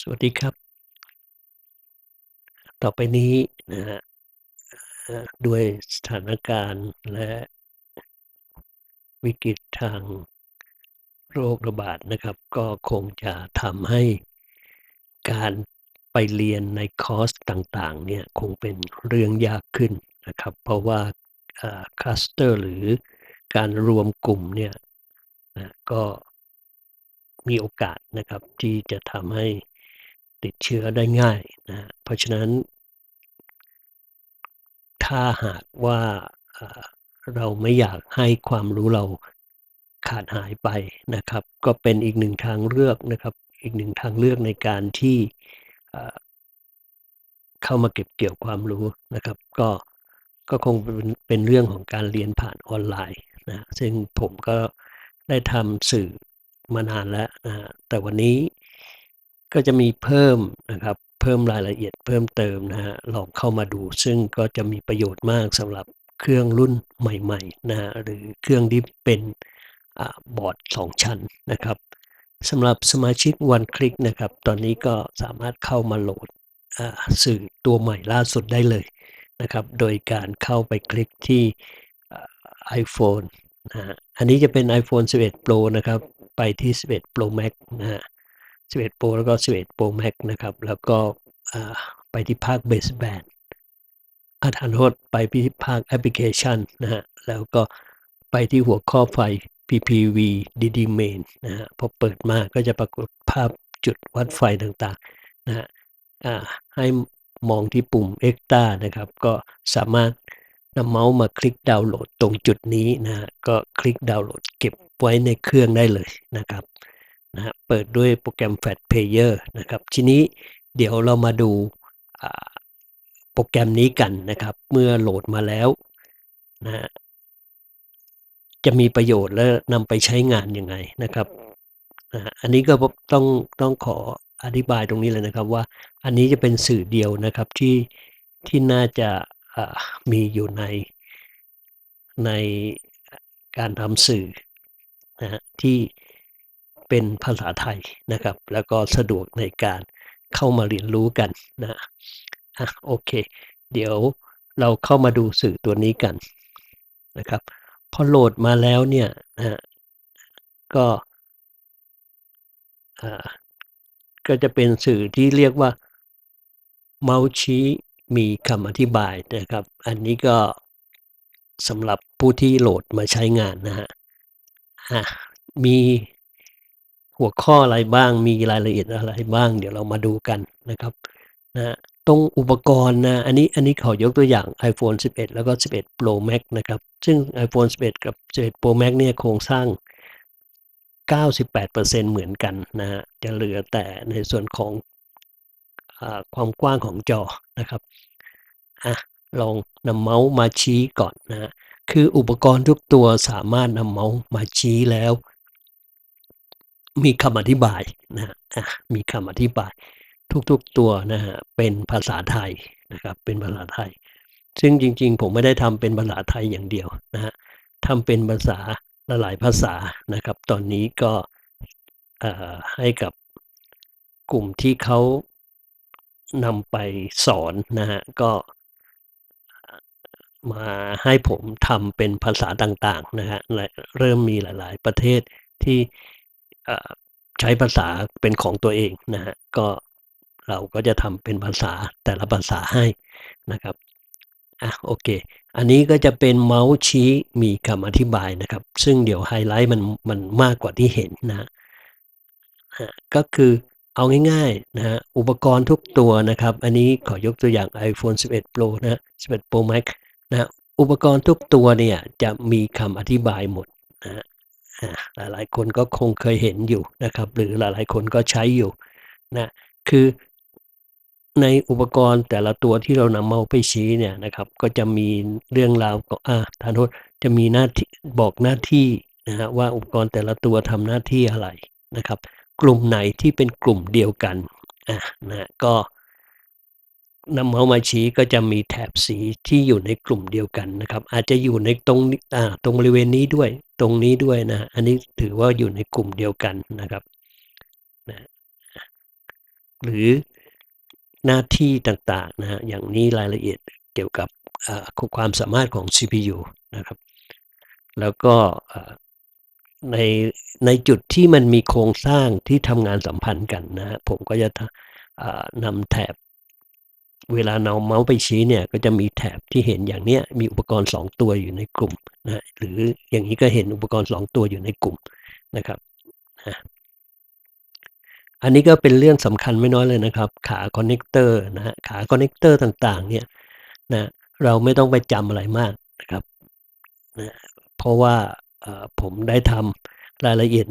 สวัสดีครับ ต่อไปนี้นะครับเอ่อด้วยสถานการณ์และวิกฤตทางโรคระบาดนะครับ ก็คงจะทำให้การไปเรียนในคอร์สต่างๆ เนี่ยคงเป็นเรื่องยากขึ้นนะครับ เพราะว่าอ่าคลัสเตอร์หรือการรวมกลุ่มเนี่ยนะก็มีโอกาสนะครับที่จะทำให้ ติดเชื้อได้ง่ายนะ เพราะฉะนั้น ถ้าหากว่าเราไม่อยากให้ความรู้เราขาดหายไปนะครับ ก็เป็นอีก1ทางเลือกนะครับ อีก1ทางเลือกในการที่เข้ามาเก็บเกี่ยวความรู้นะครับ ก็ก็คงเป็นเรื่องของการเรียนผ่านออนไลน์นะซึ่งผมก็ได้ทำสื่อมานานแล้วนะแต่วันนี้ ก็จะมีเพิ่มนะครับ เพิ่มรายละเอียดเพิ่มเติมนะครับลองเข้ามาดู ซึ่งก็จะมีประโยชน์มากสำหรับเครื่องรุ่นใหม่ๆนะหรือเครื่องที่เป็นอบอร์ด 2 ชั้นนะครับสำหรับสมาชิก One Click นะครับ ตอนนี้ก็สามารถเข้ามาโหลดสื่อตัวใหม่ล่าสุดได้เลยนะครับ โดยการเข้าไปคลิกที่อ่า iPhone นะอันนี้จะเป็น iPhone 11 Pro นะครับ ไปที่ 11 Pro Max นะครับ 11 Pro แล้วก็ 11 Pro Max นะครับ แล้วก็ไปที่ภาค Baseband อาทานโทษไปที่ภาคแอปพลิเคชันนะครับแล้วก็ไปที่หัวข้อไฟ PPVDD Main นะครับพอเปิดมาก็จะปรากฏภาพจุดวัดไฟต่างๆนะครับอ่าให้มองที่ปุ่ม Extra นะครับ ก็สามารถนำเมาส์มาคลิกดาวน์โหลดตรงจุดนี้นะก็คลิกดาวน์โหลดเก็บไว้ในเครื่องได้เลยนะครับ นะครับเปิดด้วยโปรแกรม Flash Player นะครับ ทีนี้เดี๋ยวเรามาดูโปรแกรมนี้กันนะครับ เมื่อโหลดมาแล้วนะจะมีประโยชน์และนำไปใช้งานยังไงนะครับนะอันนี้ก็ต้องต้องขออธิบายตรงนี้เลยนะครับว่าอันนี้จะเป็นสื่อเดียวนะครับที่ที่น่าจะมีอยู่ในในการทำสื่อนะที่ เป็นภาษาไทยนะครับ แล้วก็สะดวกในการเข้ามาเรียนรู้กันนะครับอะโอเค เดี๋ยวเราเข้ามาดูสื่อตัวนี้กันนะครับพอโหลดมาแล้วเนี่ยนะก็อ่าก็จะเป็นสื่อที่เรียกว่าเมาชี้มีคำอธิบายนะครับ อันนี้ก็สำหรับผู้ที่โหลดมาใช้งานนะครับอามี หัวข้ออะไรบ้างมีรายละเอียดอะไรบ้าง เดี๋ยวเรามาดูกันนะครับนะตรงอุปกรณ์นะอันนี้อันนี้ขอยกตัวอย่าง iPhone 11 แล้วก็ 11 Pro Max นะครับ ซึ่ง iPhone 11 กับ 11 Pro Max เนี่ยโครงสร้าง 98%เหมือนกันนะจะเหลือแต่ในส่วนของอความกว้างของจอนะครับอะลองนำเมาส์มาชี้ก่อนนะคืออุปกรณ์ทุกตัวสามารถนำเมาส์มาชี้แล้ว มีคำอธิบายนะครับอะมีคำอธิบาย ทุกๆตัวนะครับเป็นภาษาไทยนะครับ เป็นภาษาไทย ซึ่งจริง ๆ ผมไม่ได้ทำเป็นภาษาไทยอย่างเดียวนะครับทำเป็นภาษาลหลายภาษานะครับ ตอนนี้ก็เอ่อให้กับกลุ่มที่เขานำไปสอนนะครับก็มาให้ผมทำเป็นภาษาต่างๆนะครับและเริ่มมีหลาย ๆ ประเทศที่ ใช้ภาษาเป็นของตัวเองนะครับก็เราก็จะทำเป็นภาษาแต่ละภาษาให้นะครับอะโอเค อันนี้ก็จะเป็นเมาส์ชี้มีคำอธิบายนะครับ ซึ่งเดี๋ยวไฮไลต์มันมันมากกว่าที่เห็นนะครับครับก็คือเอาง่ายๆนะครับอุปกรณ์ทุกตัวนะครับ อันนี้ขอยกตัวอย่าง iPhone 11 Pro นะครับ11 Pro Max นะอุปกรณ์ทุกตัวเนี่ยจะมีคำอธิบายหมดนะ หลายๆ คนก็คงเคยเห็นอยู่นะครับ หรือหลายๆ คนก็ใช้อยู่นะคือในอุปกรณ์แต่ละตัวที่เรานำเมาส์ไปชี้เนี่ยนะครับ ก็จะมีเรื่องราวกอาทานโทษจะมีหน้าที่บอกหน้าที่นะครับว่าอุปกรณ์แต่ละตัวทำหน้าที่อะไรนะครับ กลุ่มไหนที่เป็นกลุ่มเดียวกันอ่านะก็นำเมาส์มาชี้ก็จะมีแถบสีที่อยู่ในกลุ่มเดียวกันนะครับ อาจจะอยู่ในตรงอ่าตรงบริเวณนี้ด้วย ตรงนี้ด้วยนะ อันนี้ถือว่าอยู่ในกลุ่มเดียวกันนะครับนะหรือหน้าที่ต่างๆนะครับอย่างนี้รายละเอียดเกี่ยวกับความสามารถของ CPU นะครับ แล้วก็ในในจุดที่มันมีโครงสร้างที่ทำงานสัมพันธ์กันนะครับผมก็จะนำแถบ เวลานำเมาส์ไปชี้เนี่ยก็จะมีแถบที่เห็นอย่างเนี้ยมีอุปกรณ์ 2 ตัวอยู่ในกลุ่มนะหรืออย่างงี้ก็เห็นอุปกรณ์ 2 ตัวอยู่ในกลุ่มนะครับอาอันนี้ก็เป็นเรื่องสำคัญไม่น้อยเลยนะครับ ขาคอนเน็กเตอร์นะขาคอนเน็กเตอร์ต่างๆ เนี่ยนะเราไม่ต้องไปจำอะไรมากนะครับนะเพราะว่าผมได้ทำรายละเอียด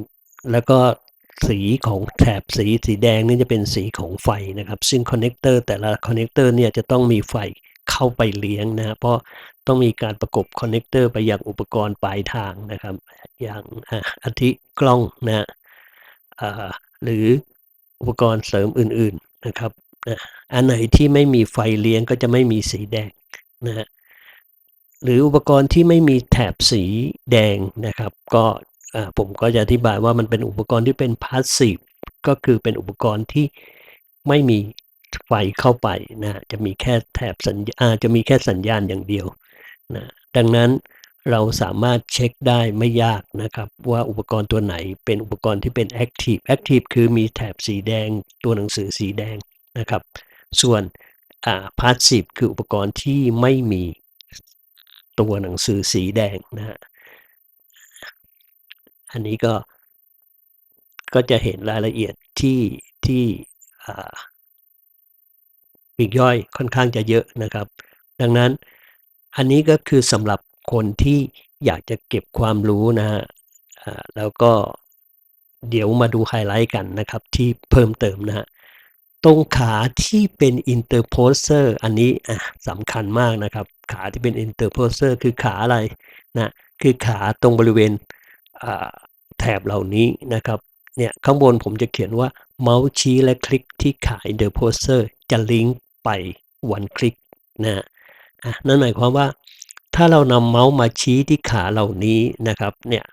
แล้วก็ สีของแถบสีสีแดงนี่จะเป็นสีของไฟนะครับ ซึ่งคอนเน็กเตอร์แต่ละคอนเน็กเตอร์เนี่ยจะต้องมีไฟเข้าไปเลี้ยงนะครับเพราะต้องมีการประกบคอนเน็กเตอร์ไปยังอุปกรณ์ปลายทางนะครับ อย่างอาทิกล้องนะหรืออุปกรณ์เสริมอื่นๆนะครับอาอันไหนที่ไม่มีไฟเลี้ยงก็จะไม่มีสีแดงนะครับหรืออุปกรณ์ที่ไม่มีแถบสีแดงนะครับ ก็ ผมก็จะอธิบายว่ามันเป็นอุปกรณ์ที่เป็นพาสซีฟก็คือเป็นอุปกรณ์ที่ไม่มีไฟเข้าไปนะจะมีแค่แถบสัญอ่าจะมีแค่สัญญาณอย่างเดียวนะดังนั้นเราสามารถเช็กได้ไม่ยากนะครับ ว่าอุปกรณ์ตัวไหนเป็นอุปกรณ์ที่เป็นแอ็กทิฟแอ็กทิฟคือมีแถบสีแดง ตัวหนังสือสีแดงนะครับ ส่วนอ่าพาสซีฟคืออุปกรณ์ที่ไม่มีตัวหนังสือสีแดงนะครับ อันนี้ก็ ก็จะเห็นรายละเอียดที่ที่ปีกย่อยค่อนข้างจะเยอะนะครับ ดังนั้นอันนี้ก็คือสำหรับคนที่อยากจะเก็บความรู้นะครับอ่าแล้วก็เดี๋ยวมาดูไฮไลต์กันนะครับ ที่เพิ่มเติมนะครับตรงขาที่เป็น Interposer อันนี้สำคัญมากนะครับ ขาที่เป็น Interposer คือขาอะไรนะคือขาตรงบริเวณ แถบเหล่านี้นะครับเนี่ยข้างบนผมจะเขียนว่าเมาส์ชี้และคลิกที่ขา Interposer จะลิงก์ไป one click นะนั่นหมายความว่า ถ้าเรานำเมาส์มาชี้ที่ขาเหล่านี้นะครับเนี่ย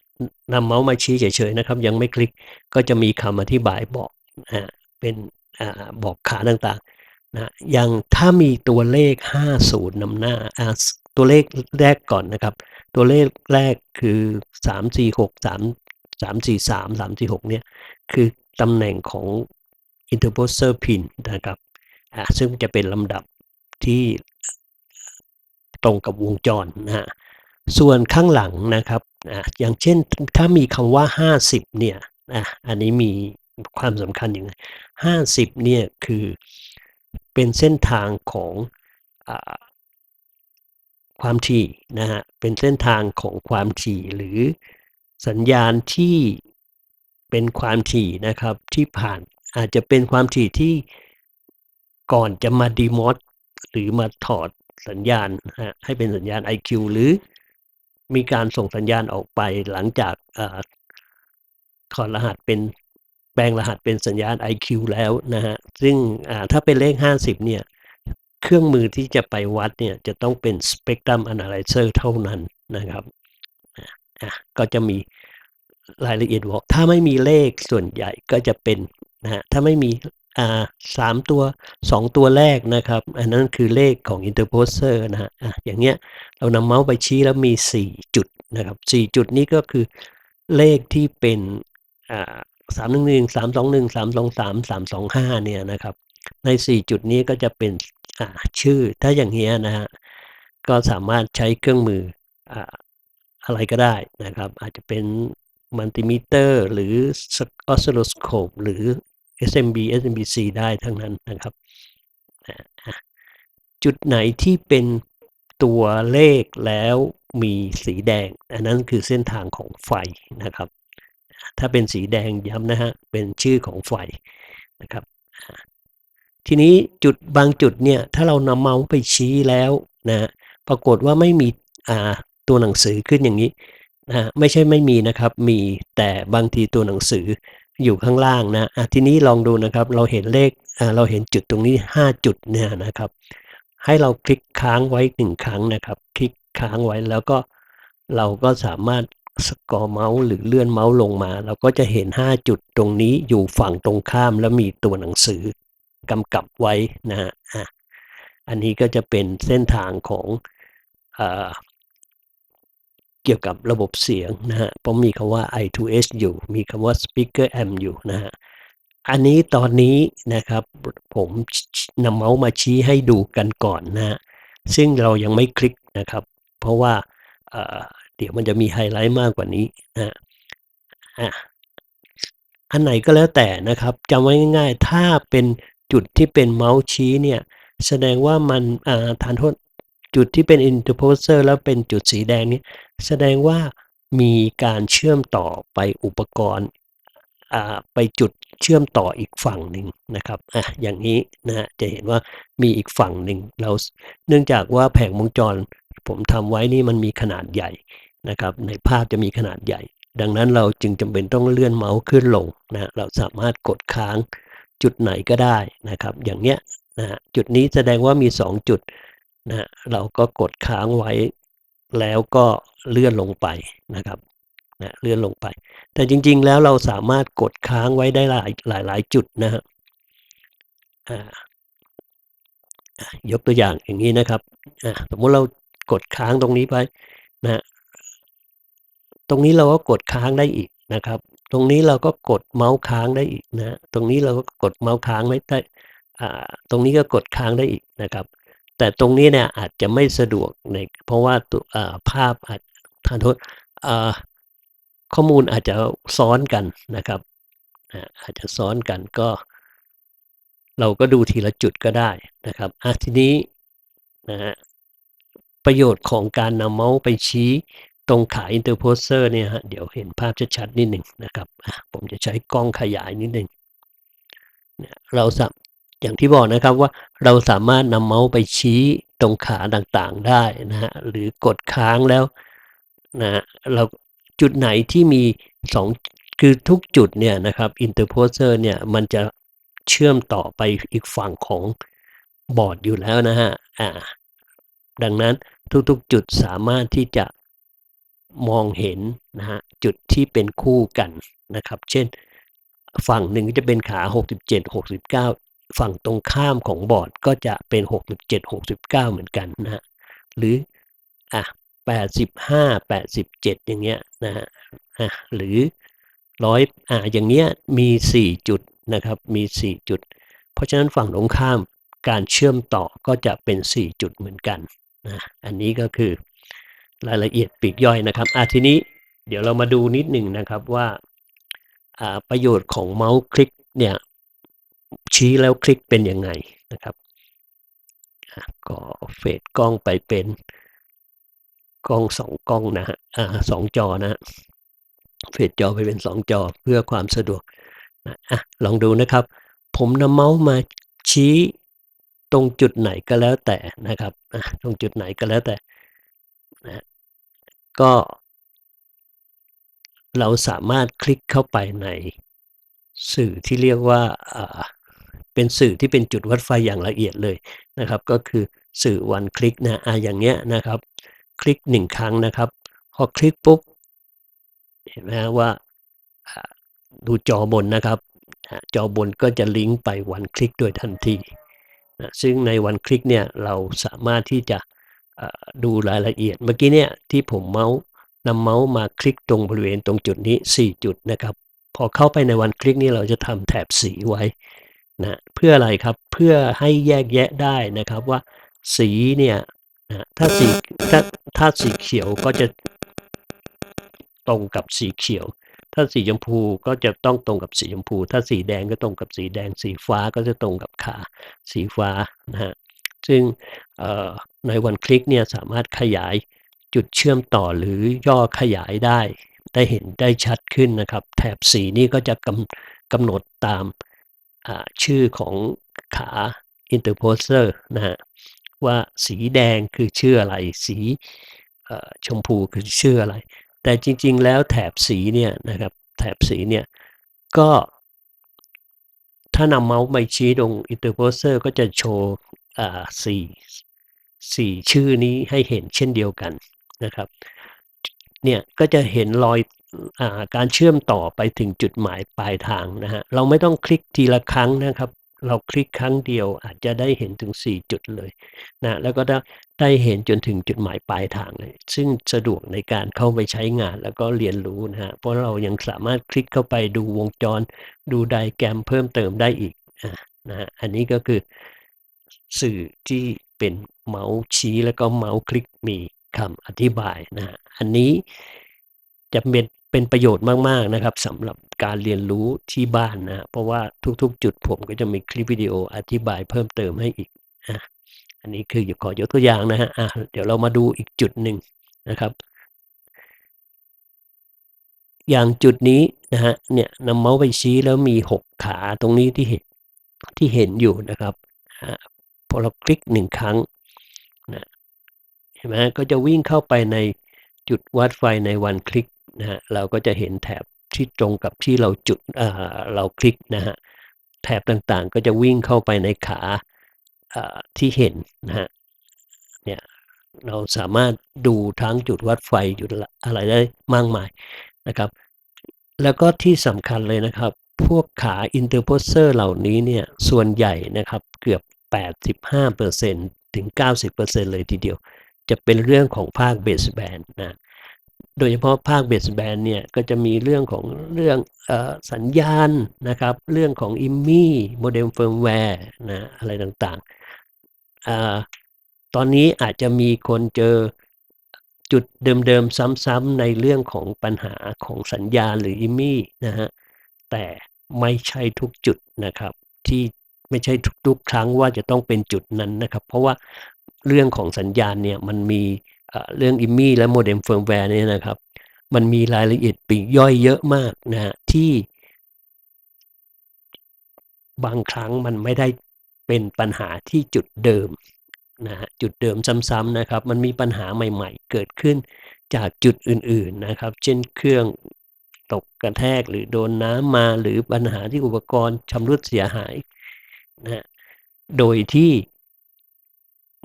นำเมาส์มาชี้เฉยๆนะครับ ยังไม่คลิกก็จะมีคำอธิบายบอกอ่าเป็นอบอกขาต่างๆนะอย่างถ้ามีตัวเลข 50นำหน้า ตัวเลขแรกก่อนนะครับ ตัวเลขแรกคือ346 3 343 346เนี่ยคือตำแหน่งของ Interposer pin นะครับซึ่งจะเป็นลำดับที่ตรงกับวงจรนะครับส่วนข้างหลังนะครับอย่างเช่นถ้ามีคำว่า 50เนี่ยอันนี้มีความสำคัญอยังไง50เนี่ยคือเป็นเส้นทางของ ความถี่นะครับเป็นเส้นทางของความถี่หรือสัญญาณที่เป็นความถี่นะครับที่ผ่านอาจจะเป็นความถี่ที่ก่อนจะมา Demod หรือมาถอดสัญญาณนะให้เป็นสัญญาณ IQ หรือมีการส่งสัญญาณออกไปหลังจากอ่าถอดรหัสเป็นแปลงรหัสเป็นสัญญาณ IQ แล้วนะครับซึ่งถ้าเป็นเลข 50 เนี่ย เครื่องมือที่จะไปวัดเนี่ยจะต้องเป็น Spectrum Analyzer เท่านั้นนะครับก็จะมีรายละเอียดบอกถ้าไม่มีเลขส่วนใหญ่ก็จะเป็นนะถ้าไม่มีอ่า3ตัว2ตัวแรกนะครับ อันนั้นคือเลขของ Interposer นะครับอาอย่างเงี้ยเรานำเมาส์ไปชี้แล้วมี 4 จุดนะครับ4จุดนี้ก็คือเลขที่เป็นอ่า311 321 323 325เนี่ยนะครับ ใน4จุดนี้ก็จะเป็นชื่อถ้าอย่างเงี้ยนะครับก็สามารถใช้เครื่องมืออ่าอะไรก็ได้นะครับ อาจจะเป็น Multimeter หรือส Oscilloscope หรือ SMB SMPC ได้ทั้งนั้นนะครับ จุดไหนที่เป็นตัวเลขแล้วมีสีแดง อันนั้นคือเส้นทางของไฟนะครับ ถ้าเป็นสีแดงย้ำนะครับเป็นชื่อของไฟนะครับ ทีนี้จุดบางจุดเนี่ยถ้าเรานำเมาส์ไปชี้แล้วนะปรากฏว่าไม่มีอ่าตัวหนังสือขึ้นอย่างงี้นะไม่ใช่ไม่มีนะครับ มีแต่บางทีตัวหนังสืออยู่ข้างล่างนะอาทีนี้ลองดูนะครับ เราเห็นเลขเราเห็นจุดตรงนี้ 5 จุดเนี่ยนะครับ ให้เราคลิกค้างไว้1ครั้งนะครับ คลิกค้างไว้แล้วก็เราก็สามารถสกอรอลเมาส์หรือเลื่อนเมาส์ลงมา เราก็จะเห็น 5 จุดตรงนี้อยู่ฝั่งตรงข้ามแล้วมีตัวหนังสือ กำกับไว้นะฮะอันนี้ก็จะเป็นเส้นทางของเอเกี่ยวกับระบบเสียงนะฮะเพราะมีคำว่า I2S อยู่ มีคำว่า Speaker Amp อยู่นะฮะอันนี้ตอนนี้นะครับผมนำเมาส์มาชี้ให้ดูกันก่อนนะฮะซึ่งเรายังไม่คลิกนะครับ เพราะว่าเเดี๋ยวมันจะมีไฮไลท์มากกว่านี้นะอะอันไหนก็แล้วแต่นะครับจำไว้ง่ายๆ ถ้าเป็น จุดที่เป็นเมาส์ชี้เนี่ยแสดงว่ามันอ่าทานโทษจุดที่เป็น interposer แล้วเป็นจุดสีแดงนี้แสดงว่ามีการเชื่อมต่อไปอุปกรณ์ไปจุดเชื่อมต่ออีกฝั่งหนึ่งนะครับอะอย่างนี้นะจะเห็นว่ามีอีกฝั่งหนึ่งเราเนื่องจากว่าแผงวงจรผมทำไว้นี่มันมีขนาดใหญ่นะครับ ในภาพจะมีขนาดใหญ่ ดังนั้นเราจึงจำเป็นต้องเลื่อนเมาส์ขึ้นลงนะเราสามารถกดค้าง จุดไหนก็ได้นะครับ อย่างเนี้ยนะจุดนี้แสดงว่ามี 2 จุดนะเราก็กดค้างไว้ แล้วก็เลื่อนลงไปนะครับนะเลื่อนลงไป แต่จริง ๆ แล้วเราสามารถกดค้างไว้ได้หลายหลายหลายจุดนะฮะยกตัวอย่างอย่างนี้นะครับสมมติเรากดค้างตรงนี้ไปนะ ตรงนี้เราก็กดค้างได้อีกนะครับ ตรงนี้เราก็กดเมาส์ค้างได้อีกนะ ตรงนี้เราก็กดเมาส์ค้างไม่ได้ตรงนี้ก็กดค้างได้อีกนะครับ แต่ตรงนี้เนี่ยอาจจะไม่สะดวกในเพราะว่าตัวภาพอาจทานโทษข้อมูลอาจจะซ้อนกันนะครับอาจจะซ้อนกันก็ เราก็ดูทีละจุดก็ได้นะครับอะทีนี้นะฮะประโยชน์ของการนำเมาส์ไปชี้ ตรงขาอินเตอร์โพเซอร์เนี่ยฮะเดี๋ยวเห็นภาพชัดๆนิดหนึ่งนะครับผมจะใช้กล้องขยายนิดหนึ่งเราสับอย่างที่บอกนะครับว่าเราสามารถนำเมาส์ไปชี้ตรงขาต่างๆได้นะฮะหรือกดค้างแล้วนะเราจุดไหนที่มีสองคือทุกจุดเนี่ยนะครับอินเตอร์โพเซอร์เนี่ยมันจะเชื่อมต่อไปอีกฝั่งของบอร์ดอยู่แล้วนะฮะอ่าดังนั้นทุกๆจุดสามารถที่จะ มองเห็นนะฮะจุดที่เป็นคู่กันนะครับ เช่น ฝั่งหนึ่งจะเป็นขา 67 69 ฝั่งตรงข้ามของบอร์ดก็จะเป็น 67 69 เหมือนกันนะฮะหรืออะ85 87 อย่างเงี้ยนะฮะอะหรือร้อยอ่าอย่างเงี้ยมี 4 จุดนะครับมี 4 จุด เพราะฉะนั้นฝั่งตรงข้ามการเชื่อมต่อก็จะเป็น 4 จุดเหมือนกันนะอันนี้ก็คือ รายละเอียดปีกย่อยนะครับอะทีนี้เดี๋ยวเรามาดูนิดหนึ่งนะครับว่าประโยชน์ของเมาส์คลิกเนี่ยชี้แล้วคลิกเป็นยังไงนะครับก็เฟดกล้องไปเป็นกล้องสองกล้องนะฮะอ่าสองจอนะเฟดจอไปเป็นสองจอเพื่อความสะดวกนะอะลองดูนะครับ ผมนำเมาส์มาชี้ตรงจุดไหนก็แล้วแต่นะครับตรงจุดไหนก็แล้วแต่ ก็ เราสามารถคลิกเข้าไปในสื่อที่เรียกว่าเป็นสื่อที่เป็นจุดวัดไฟอย่างละเอียดเลยนะครับ ก็คือสื่อวันคลิกนะอะอย่างเงี้ยนะครับ คลิกหนึ่งครั้งนะครับ พอคลิกปุ๊บเห็นไหมว่าดูจอบนนะครับจอบนก็จะลิงก์ไปวันคลิกโดยทันทีนะซึ่งในวันคลิกเนี่ยเราสามารถที่จะ ดูรายละเอียดเมื่อกี้เนี่ยที่ผมเมาส์นำเมาส์มาคลิกตรงบริเวณตรงจุดนี้ 4 จุดนะครับ พอเข้าไปในวันคลิกนี้เราจะทำแถบสีไว้นะเพื่ออะไรครับเพื่อให้แยกแยะได้นะครับว่าสีเนี่ยนะถ้าสีถ้าถ้าสีเขียวก็จะตรงกับสีเขียว ถ้าสีชมพูก็จะต้องตรงกับสีชมพู ถ้าสีแดงก็ตรงกับสีแดง สีฟ้าก็จะตรงกับขาสีฟ้านะฮะ ซึ่งในวันคลิกเนี่ยสามารถขยายจุดเชื่อมต่อหรือย่อขยายได้ ได้เห็นได้ชัดขึ้นนะครับ แถบสีนี่ก็จะกำกำหนดตามชื่อของขา interposer นะฮะว่าสีแดงคือชื่ออะไร สีชมพูคือชื่ออะไร แต่จริง ๆ แล้วแถบสีเนี่ยนะครับแถบสีเนี่ยก็ถ้านำเมาส์ไปชี้ตรง interposer ก็จะโชว์ สี่สี่ชื่อนี้ให้เห็นเช่นเดียวกันนะครับ เนี่ยก็จะเห็นรอยอาการเชื่อมต่อไปถึงจุดหมายปลายทางนะฮะเราไม่ต้องคลิกทีละครั้งนะครับ เราคลิกครั้งเดียวอาจจะได้เห็นถึง 4 จุดเลยนะแล้วก็ได้ได้เห็นจนถึงจุดหมายปลายทางเลย ซึ่งสะดวกในการเข้าไปใช้งานแล้วก็เรียนรู้นะครับเพราะเรายังสามารถคลิกเข้าไปดูวงจร ดูไดแกรมเพิ่มเติมได้อีกอานะอันนี้ก็คือ สื่อที่เป็นเมาส์ชี้แล้วก็เมาส์คลิกมีคำอธิบายนะ อันนี้จะเป็นเป็นประโยชน์มาก ๆ นะครับสำหรับการเรียนรู้ที่บ้านนะ เพราะว่าทุก ๆ จุดผมก็จะมีคลิปวิดีโออธิบายเพิ่มเติมให้อีกอาอันนี้คือขอยกตัวอย่างนะฮะเดี๋ยวเรามาดูอีกจุดหนึ่งนะครับ อย่างจุดนี้นะฮะเนี่ยนำเมาส์ไปชี้แล้วมี 6 ขาตรงนี้ที่เห็นที่เห็นอยู่นะครับ พอเราคลิก1ครั้งนะเห็นไหมก็จะวิ่งเข้าไปในจุดวัดไฟในวันคลิกนะฮะเราก็จะเห็นแถบที่ตรงกับที่เราจุดอ่าเราคลิกนะฮะแถบต่างๆ ก็จะวิ่งเข้าไปในขาที่เห็นนะฮะเนี่ยเราสามารถดูทั้งจุดวัดไฟจุดอะไรได้มากมายนะครับ แล้วก็ที่สำคัญเลยนะครับ พวกขา interposer เหล่านี้เนี่ยส่วนใหญ่นะครับเกือบ 85%ถึง 90%เลยทีเดียว จะเป็นเรื่องของภาค baseband นะโดยเฉพาะภาค baseband เนี่ยก็จะมีเรื่องของเรื่องอสัญญาณนะครับ เรื่องของ IMMI modem firmware นะอะไรต่างๆอตอนนี้อาจจะมีคนเจอจุดเดิมๆ ซ้ำๆในเรื่องของปัญหาของสัญญาณหรือ IMMI นะฮะแต่ไม่ใช่ทุกจุดนะครับที่ ไม่ใช่ทุกๆ ครั้งว่าจะต้องเป็นจุดนั้นนะครับ เพราะว่าเรื่องของสัญญาณเนี่ยมันมีเรื่อง IMMI และ modem firmware เนี่ยนะครับ มันมีรายละเอียดปีกย่อยเยอะมากนะฮะที่บางครั้งมันไม่ได้เป็นปัญหาที่จุดเดิมนะฮะจุดเดิมซ้ำๆนะครับ มันมีปัญหาใหม่ๆ เกิดขึ้นจากจุดอื่นๆนะครับ เช่นเครื่องตกกระแทกหรือโดนน้ำมาหรือปัญหาที่อุปกรณ์ชำรุดเสียหาย นะฮะโดยที่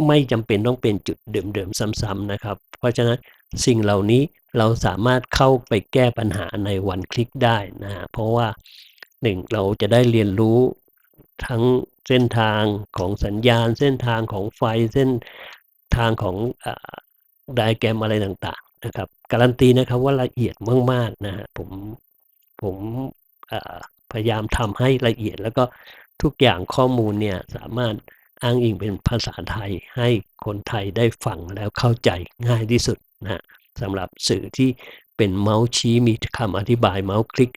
ไม่จำเป็นต้องเป็นจุดเดิมๆซ้ำๆนะครับ เพราะฉะนั้นสิ่งเหล่านี้เราสามารถเข้าไปแก้ปัญหาในวันคลิกได้นะฮะเพราะว่า1เราจะได้เรียนรู้ทั้งเส้นทางของสัญญาณ เส้นทางของไฟเส้นทางของอไดแกรมอะไรต่างๆนะครับ การันตีนะครับว่าละเอียดมากๆนะครับผมผมพยายามทำให้ละเอียดแล้วก็ ทุกอย่างข้อมูลเนี่ยสามารถอ้างอิงเป็นภาษาไทย ให้คนไทยได้ฟังแล้วเข้าใจง่ายที่สุดนะสำหรับสื่อที่เป็นเมาส์ชี้มีคำอธิบายเมาส์คลิก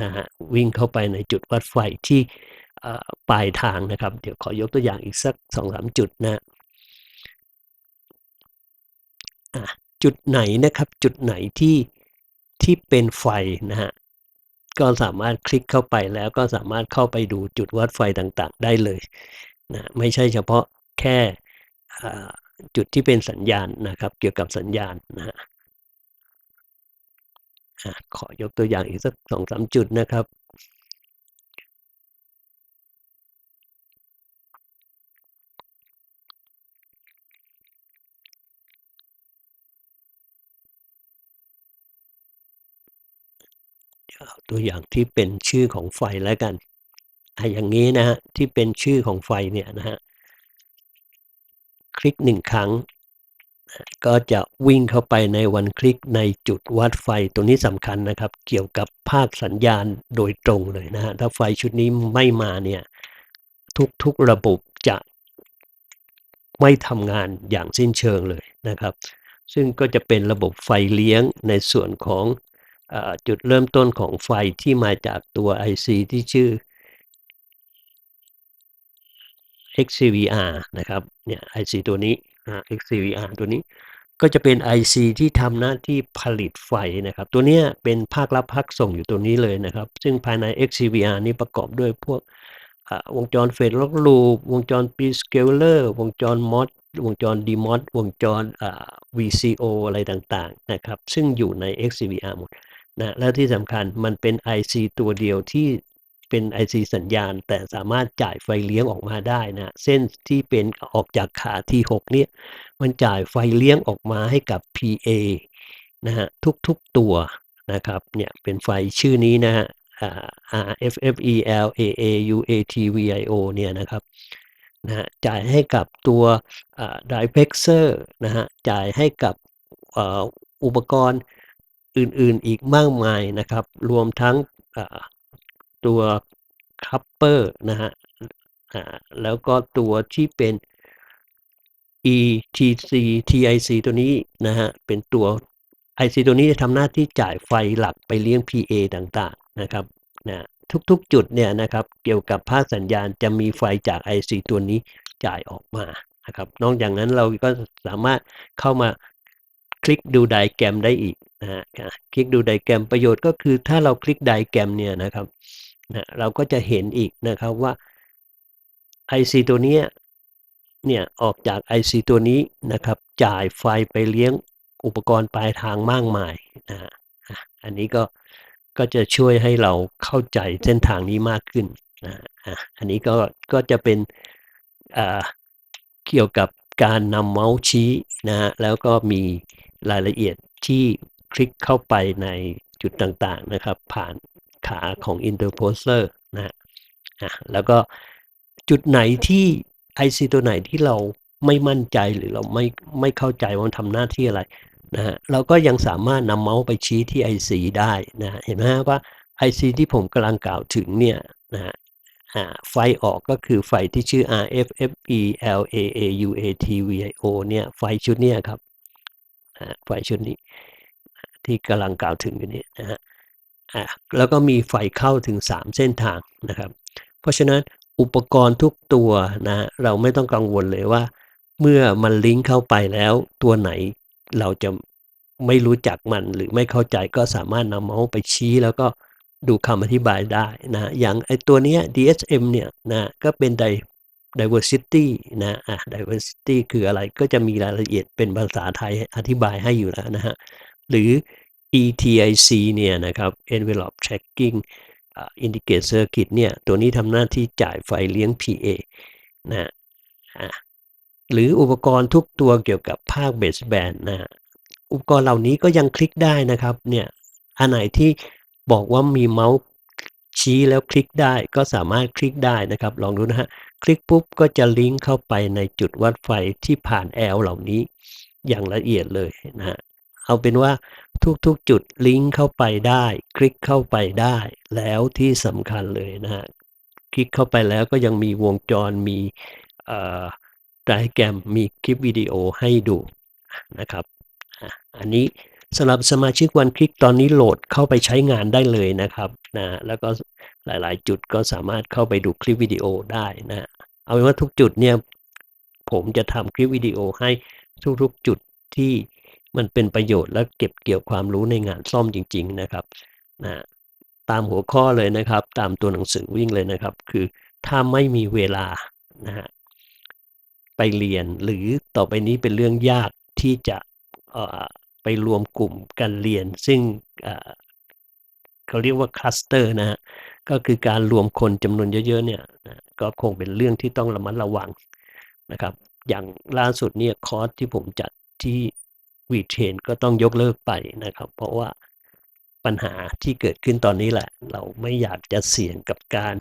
นะฮะวิ่งเข้าไปในจุดวัดไฟที่ปลายทางนะครับ เดี๋ยวขอยกตัวอย่างอีกสัก2-3จุดนะจุดไหนนะครับจุดไหนที่ที่เป็นไฟนะฮะ ก็สามารถคลิกเข้าไปแล้วก็สามารถเข้าไปดูจุดวัดไฟต่างๆ ได้เลยนะไม่ใช่เฉพาะแค่จุดที่เป็นสัญญาณนะครับ เกี่ยวกับสัญญาณนะฮะขอยกตัวอย่างอีกสักสองสามจุดนะครับ เดี๋ยวเอา ตัวอย่างที่เป็นชื่อของไฟแล้วกันอ่าอย่างงี้นะครับที่เป็นชื่อของไฟเนี่ยนะครับคลิก1ครั้ง ก็จะวิ่งเข้าไปในวันคลิกในจุดวัดไฟตรงนี้สำคัญนะครับ เกี่ยวกับภาคสัญญาณโดยตรงเลยนะครับถ้าไฟชุดนี้ไม่มาเนี่ยทุกๆระบบจะไม่ทำงานอย่างสิ้นเชิงเลยนะครับ ซึ่งก็จะเป็นระบบไฟเลี้ยงในส่วนของ จุดเริ่มต้นของไฟที่มาจากตัว IC ที่ชื่อ XCVR นะครับเนี่ย IC ตัวนี้ XCVR ตัวนี้ก็จะเป็น IC ที่ทำหน้าที่ผลิตไฟนะครับ ตัวเนี้ยเป็นภาครับ ภาคส่งอยู่ตรงนี้เลยนะครับ ซึ่งภายใน XCVR นี้ประกอบด้วยพวกวงจร Phase Lock Loop วงจร Prescaler วงจร MOS วงจร DMOS วงจร VCO อะไรต่างๆนะครับ ซึ่งอยู่ใน XCVR หมด นะและที่สำคัญมันเป็น IC ตัวเดียวที่เป็น IC สัญญาณ แต่สามารถจ่ายไฟเลี้ยงออกมาได้นะเส้นที่เป็นออกจากขา T6 เนี่ย มันจ่ายไฟเลี้ยงออกมาให้กับ PA นะครับทุกๆตัวนะครับเนี่ยเป็นไฟชื่อนี้นะครับอ่า RFFELAAUATVIO เนี่ยนะครับนะฮะจ่ายให้กับตัวอ่า Diplexer นะฮะจ่ายให้กับอุปกรณ์ อื่นๆอีกมากมายนะครับ รวมทั้งตัว Coupler นะฮะแล้วก็ตัวที่เป็น ETC TIC ตัวนี้นะฮะเป็นตัว IC ตัวนี้จะทำหน้าที่จ่ายไฟหลักไปเลี้ยง PA ต่างๆนะครับนะทุกๆจุดเนี่ยนะครับ เกี่ยวกับภาคสัญญาณจะมีไฟจาก IC ตัวนี้จ่ายออกมานะครับ นอกจากนั้นเราก็สามารถเข้ามา คลิกดูไดแกรมได้อีกนะฮะคลิกดูไดแกรมประโยชน์ก็คือถ้าเราคลิกไดแกรมเนี่ยนะครับนะเราก็จะเห็นอีกนะครับว่า IC ตัวเนี้ยเนี่ยออกจาก IC ตัวนี้นะครับ จ่ายไฟไปเลี้ยงอุปกรณ์ปลายทางมากมายนะฮะอันนี้ก็ก็จะช่วยให้เราเข้าใจเส้นทางนี้มากขึ้นนะอันนี้ก็ก็จะเป็นเกี่ยวกับการนำเมาส์ชี้นะฮะแล้วก็มี รายละเอียดที่คลิกเข้าไปในจุดต่างๆนะครับ ผ่านขาของ interposer นะฮะแล้วก็จุดไหนที่ IC ตัวไหนที่เราไม่มั่นใจหรือเราไม่ไม่เข้าใจว่ามันทำหน้าที่อะไรนะฮะเราก็ยังสามารถนำเมาส์ไปชี้ที่ IC ได้นะเห็นไหมฮะว่า IC ที่ผมกำลังกล่าวถึงเนี่ยนะฮะไฟออกก็คือไฟที่ชื่อ RFFELAAUATVIO เนี่ยไฟชุดเนี้ยครับ ไฟชุดนี้ที่กำลังกล่าวถึงอยู่นี้นะฮะแล้วก็มีไฟเข้าถึง 3 เส้นทางนะครับ เพราะฉะนั้นอุปกรณ์ทุกตัวนะเราไม่ต้องกังวลเลยว่า เมื่อมันลิงก์เข้าไปแล้วตัวไหนเราจะไม่รู้จักมันหรือไม่เข้าใจก็สามารถนำเมาส์ไปชี้แล้วก็ดูคำอธิบายได้นะอย่างไอตัวเนี้ย DSM เนี่ยนะก็เป็นไ diversity นะอะ diversity คืออะไรก็จะมีรายละเอียดเป็นภาษาไทยอธิบายให้อยู่แล้วนะฮะ หรือ ETIC เนี่ยนะครับ envelope tracking อินดิเกตเซอร์กิตเนี่ย ตัวนี้ทำหน้าที่จ่ายไฟเลี้ยง PA นะหรืออุปกรณ์ทุกตัวเกี่ยวกับภาคเบสแบนนะอุปกรณ์เหล่านี้ก็ยังคลิกได้นะครับ เนี่ย อันไหนที่บอกว่ามีเมาส์ ชี้แล้วคลิกได้ก็สามารถคลิกได้นะครับ ลองดูนะฮะคลิกปุ๊บก็จะลิงก์เข้าไปในจุดวัดไฟที่ผ่านแอลเหล่านี้ อย่างละเอียดเลยนะฮะเอาเป็นว่าทุกๆจุดลิงก์เข้าไปได้ คลิกเข้าไปได้ แล้วที่สำคัญเลยนะฮะคลิกเข้าไปแล้วก็ยังมีวงจรมีไดแกรมมีคลิปวิดีโอให้ดูนะครับ อันนี้ สำหรับสมาชิกวันคลิกตอนนี้โหลดเข้าไปใช้งานได้เลยนะครับนะแล้วก็หลายๆ จุดก็สามารถเข้าไปดูคลิปวิดีโอได้นะเอาเป็นว่าทุกจุดเนี่ยผมจะทำคลิปวิดีโอให้ทุกๆจุดที่มันเป็นประโยชน์และเก็บเกี่ยวความรู้ในงานซ่อมจริง ๆ นะครับนะตามหัวข้อเลยนะครับ ตามตัวหนังสือวิ่งเลยนะครับ คือถ้าไม่มีเวลานะฮะไปเรียนหรือต่อไปนี้เป็นเรื่องยากที่จะ ไปรวมกลุ่มกันเรียน ซึ่งเขาเรียกว่าคลัสเตอร์นะฮะก็คือการรวมคนจำนวนเยอะๆเนี่ยนะก็คงเป็นเรื่องที่ต้องระมัดระวังนะครับ อย่างล่าสุดเนี่ยคอร์สที่ผมจัดที่วีเทนก็ต้องยกเลิกไปนะครับ เพราะว่าปัญหาที่เกิดขึ้นตอนนี้แหละ เราไม่อยากจะเสี่ยงกับการ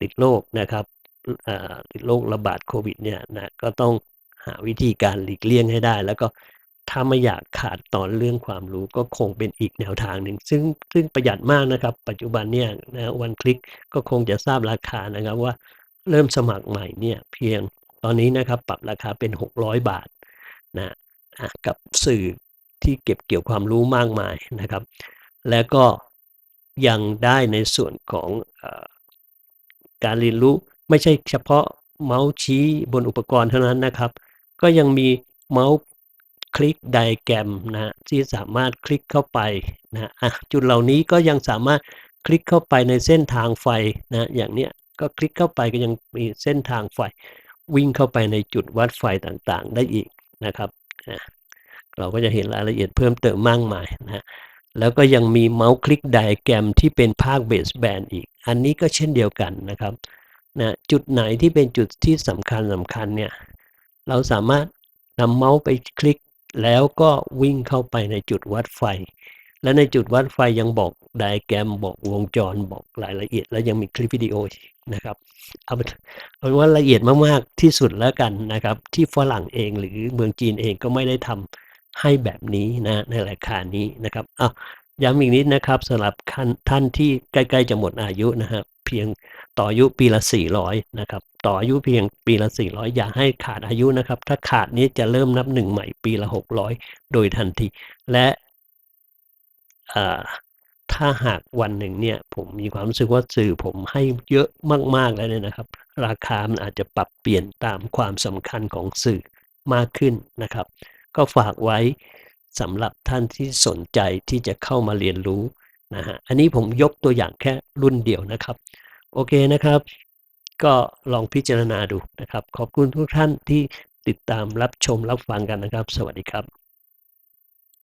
ติดโรคนะครับติดโรคระบาดโควิดเนี่ยนะก็ต้องหาวิธีการหลีกเลี่ยงให้ได้ แล้วก็ ถ้าไม่อยากขาดตอนเรื่องความรู้ก็คงเป็นอีกแนวทางหนึ่ง ซึ่งซึ่งประหยัดมากนะครับ ปัจจุบันเนี่ยนะวันคลิกก็คงจะทราบราคานะครับว่าเริ่มสมัครใหม่เนี่ยเพียงตอนนี้นะครับปรับราคาเป็น 600 บาทนะกับสื่อที่เก็บเกี่ยวความรู้มากมายนะครับ แล้วก็ยังได้ในส่วนของอการเรียนรู้ไม่ใช่เฉพาะเมาส์ชี้บนอุปกรณ์เท่านั้นนะครับ ก็ยังมีเมาส์ คลิกไดแกรมนะที่สามารถคลิกเข้าไปนะะจุดเหล่านี้ก็ยังสามารถคลิกเข้าไปในเส้นทางไฟนะอย่างเนี้ยก็คลิกเข้าไปก็ยังมีเส้นทางไฟ วิ่งเข้าไปในจุดวัดไฟต่างๆ ได้อีกนะครับเราก็จะเห็นรายละเอียดเพิ่มเติมมากมายนะแล้วก็ยังมีเมาส์คลิกไดแกรมที่เป็นภาคเบสแบนอีก อันนี้ก็เช่นเดียวกันนะครับนะจุดไหนที่เป็นจุดที่สำคัญสำคัญเนี่ยเราสามารถนำเมาส์ไปคลิก แล้วก็วิ่งเข้าไปในจุดวัดไฟ และในจุดวัดไฟยังบอกไดแกรมบอกวงจรบอกรายละเอียด แล้วยังมีคลิปวิดีโอนะครับเอาเป็นว่าละเอียดมากๆที่สุดแล้วกันนะครับ ที่ฝรั่งเองหรือเมืองจีนเองก็ไม่ได้ทำให้แบบนี้นะในราคานี้นะครับอ้าวย้ำอีกนิดนะครับสำหรับท่านที่ใกล้ ๆ จะหมดอายุนะครับเพียงต่ออายุปีละ 400 นะครับ ต่ออายุเพียงปีละ 400 อย่าให้ขาดอายุนะครับ ถ้าขาดนี้จะเริ่มนับหนึ่งใหม่ปีละ 600 โดยทันที และถ้าหากวันหนึ่งเนี่ยผมมีความรู้สึกว่าสื่อผมให้เยอะมากๆแล้วเนี่ยนะครับ ราคามันอาจจะปรับเปลี่ยนตามความสำคัญของสื่อมากขึ้นนะครับ ก็ฝากไว้สำหรับท่านที่สนใจที่จะเข้ามาเรียนรู้นะครับอันนี้ผมยกตัวอย่างแค่รุ่นเดียวนะครับ โอเคนะครับ ก็ลองพิจารณาดูนะครับ ขอบคุณทุกท่านที่ติดตามรับชมรับฟังกันนะครับ สวัสดีครับ